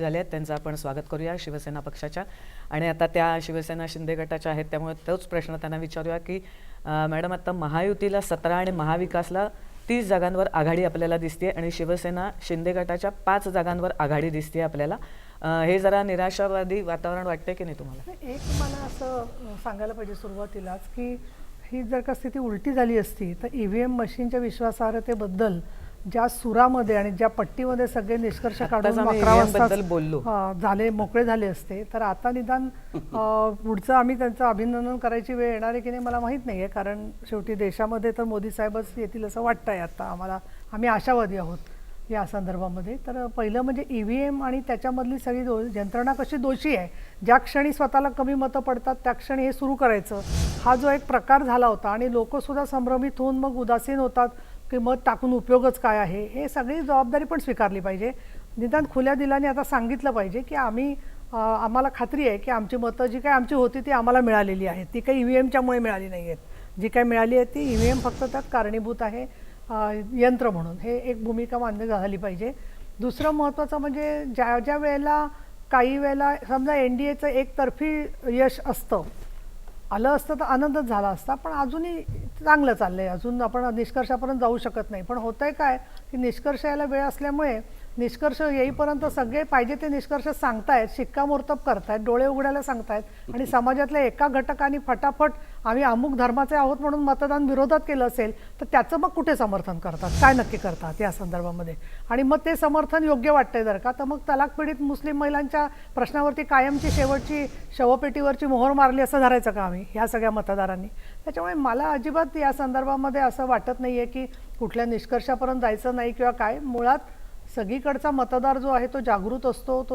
झाले आहेत त्यांचं आपण स्वागत करूया शिवसेना पक्षाच्या. आणि आता त्या शिवसेना शिंदे गटाच्या आहेत त्यामुळे तोच प्रश्न त्यांना विचारूया की मॅडम आता महायुतीला सतरा आणि महाविकासला तीस जागांवर आघाडी आपल्याला दिसते आणि शिवसेना शिंदे गटाच्या पाच जागांवर आघाडी दिसते आपल्याला. हे जरा निराशावादी वातावरण वाटते की नाही तुम्हाला? एक मला असं सांगायला पाहिजे सुरुवातीलाच की ही जर का स्थिती उलटी झाली असती तर ई व्ही एम मशीनच्या विश्वासार्हतेबद्दल ज्या सुरामध्ये आणि ज्या पट्टीमध्ये सगळे निष्कर्ष काढून अकरा वाजता बोललो. झाले मोकळे झाले असते. तर आता निदान पुढचं आम्ही त्यांचं अभिनंदन करायची वेळ येणार आहे की नाही मला माहीत नाही आहे कारण शेवटी देशामध्ये तर मोदी साहेबच येतील असं वाटतं आहे आता. आम्हाला आम्ही आशावादी आहोत या संदर्भामध्ये. तर पहिलं म्हणजे ई व्ही एम आणि त्याच्यामधली सगळी दो यंत्रणा कशी दोषी आहे? ज्या क्षणी स्वतःला कमी मतं पडतात त्या क्षणी हे सुरू करायचं. हा जो एक प्रकार झाला होता आणि लोकंसुद्धा संभ्रमित होऊन मग उदासीन होतात. की मत टाकून उपयोगच काय आहे हे सगळी जबाबदारी पण स्वीकारली पाहिजे. निदान खुल्या दिलाने आता सांगितलं पाहिजे की आम्ही आम्हाला खात्री आहे की आमची मतं जी काय आमची होती ती आम्हाला मिळालेली आहेत. ती काही ई व्ही एमच्यामुळे मिळाली नाही आहेत. जी काय मिळाली आहे ती ई व्ही एम फक्त त्यात कारणीभूत आहे यंत्र म्हणून. हे एक भूमिका मान्य झाली पाहिजे. दुसरं महत्त्वाचं म्हणजे ज्या ज्या वेळेला काही वेळेला समजा एन डी एचं एकतर्फी यश असतं आलं असतं तर आनंदच झाला असता पण अजूनही चांगलं चाललं आहे अजून आपण निष्कर्षापर्यंत जाऊ शकत नाही. पण होतं आहे काय की निष्कर्ष यायला वेळ असल्यामुळे निष्कर्ष येईपर्यंत सगळे पाहिजे ते निष्कर्ष सांगतायत शिक्कामोर्तब करतायत डोळे उघडायला सांगतायत आणि समाजातल्या एका घटकाने फटाफट आम्ही अमुक धर्माचे आहोत म्हणून मतदान विरोधात केलं असेल तर त्याचं मग कुठे समर्थन करतात? काय नक्की करतात या संदर्भामध्ये? आणि मग ते समर्थन योग्य वाटतंय जर का? तर मग तलाक पीडित मुस्लिम महिलांच्या प्रश्नावरती कायमची शेवटची शवपेटीवरची मोहर मारली असं धरायचं का आम्ही ह्या सगळ्या मतदारांनी? त्याच्यामुळे मला अजिबात या संदर्भामध्ये असं वाटत नाही आहे की कुठल्या निष्कर्षापर्यंत जायचं नाही किंवा काय. मुळात सगळीकडचा मतदार जो आहे तो जागृत असतो तो